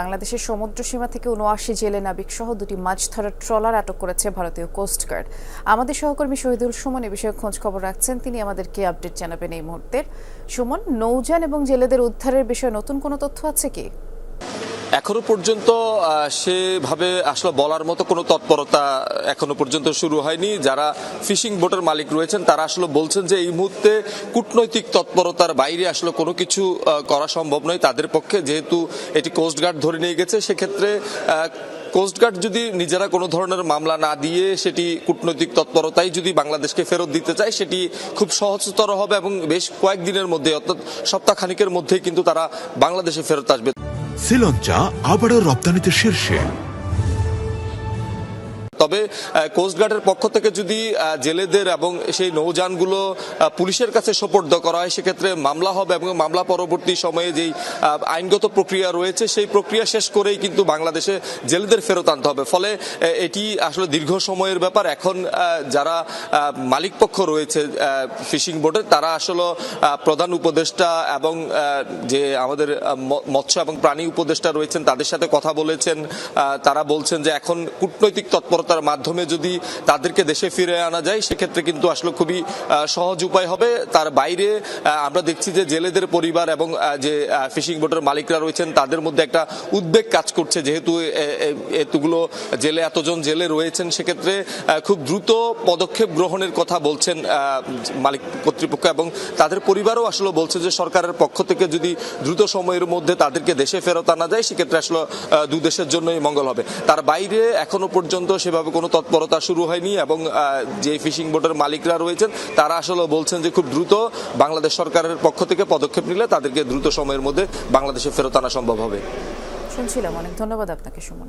বাংলাদেশের সমুদ্র সীমা থেকে উনআশি জেলে নাবিক সহ দুটি মাছ ধরার ট্রলার আটক করেছে ভারতীয় কোস্টগার্ড আমাদের সহকর্মী শহীদুল সুমন এ বিষয়ে খোঁজ খবর রাখছেন। তিনি আমাদেরকে আপডেট জানাবেন এই মুহূর্তে সুমন, নৌযান এবং জেলেদের উদ্ধারের বিষয়ে নতুন কোনো তথ্য আছে কি? এখনও পর্যন্ত সেভাবে আসলে বলার মতো কোনো তৎপরতা এখনও পর্যন্ত শুরু হয়নি। যারা ফিশিং বোটের মালিক রয়েছেন, তারা আসলে বলছেন যে এই মুহূর্তে কূটনৈতিক তৎপরতার বাইরে আসলে কোনো কিছু করা সম্ভব নয়। তাদের পক্ষে যেহেতু এটি কোস্টগার্ড ধরে নিয়ে গেছে, সেক্ষেত্রে কোস্টগার্ড যদি নিজেরা কোনো ধরনের মামলা না দিয়ে সেটি কূটনৈতিক তৎপরতাই যদি বাংলাদেশকে ফেরত দিতে চায়, সেটি খুব সহজতর হবে এবং বেশ কয়েকদিনের মধ্যে, অর্থাৎ সপ্তাহখানিকের মধ্যেই কিন্তু তারা বাংলাদেশে ফেরত আসবে। শ্রীলঞ্চা আবারও রপ্তানিতে শীর্ষে। তবে কোস্টগার্ডের পক্ষ থেকে যদি জেলেদের এবং সেই নৌযানগুলো পুলিশের কাছে সোপর্দ করা হয় সেক্ষেত্রে মামলা হবে এবং মামলা পরবর্তী সময়ে যেই আইনগত প্রক্রিয়া রয়েছে সেই প্রক্রিয়া শেষ করেই কিন্তু বাংলাদেশে জেলেদের ফেরত আনতে হবে। ফলে এটি আসলে দীর্ঘ সময়ের ব্যাপার। এখন যারা আহ, মালিক পক্ষ রয়েছে ফিশিং বোর্ডের তারা আসলে প্রধান উপদেষ্টা এবং যে আমাদের মৎস্য এবং প্রাণী উপদেষ্টা রয়েছেন তাদের সাথে কথা বলেছেন। তারা বলছেন যে এখন কূটনৈতিক তৎপরতার মাধ্যমে যদি তাদেরকে দেশে ফিরে আনা যায়, সেক্ষেত্রে কিন্তু আসলে খুবই সহজ উপায় হবে। তার বাইরে আমরা দেখছি যে জেলেদের পরিবার এবং যে ফিশিং বোটের মালিকরা রয়েছেন, তাদের মধ্যে একটা উদ্বেগ কাজ করছে। যেহেতু এতগুলো জেলে, এতজন জেলে রয়েছেন, সেক্ষেত্রে খুব দ্রুত পদক্ষেপ গ্রহণের কথা বলছেন মালিক কর্তৃপক্ষ এবং তাদের পরিবারও আসলে বলছে যে সরকারের পক্ষ থেকে যদি দ্রুত সময়ের মধ্যে তাদেরকে দেশে ফেরত আনা যায়, সেক্ষেত্রে আসলে দুই দেশের জন্যই মঙ্গল হবে। তার বাইরে এখনও পর্যন্ত সেভাবে সেভাবে কোনো তৎপরতা শুরু হয়নি এবং যে ফিশিং বোটের মালিকরা রয়েছেন, তারা আসলে বলছেন যে খুব দ্রুত বাংলাদেশ সরকারের পক্ষ থেকে পদক্ষেপ নিলে তাদেরকে দ্রুত সময়ের মধ্যে বাংলাদেশে ফেরত আনা সম্ভব হবে। শুনছিলাম, অনেক ধন্যবাদ আপনাকে, সুমন।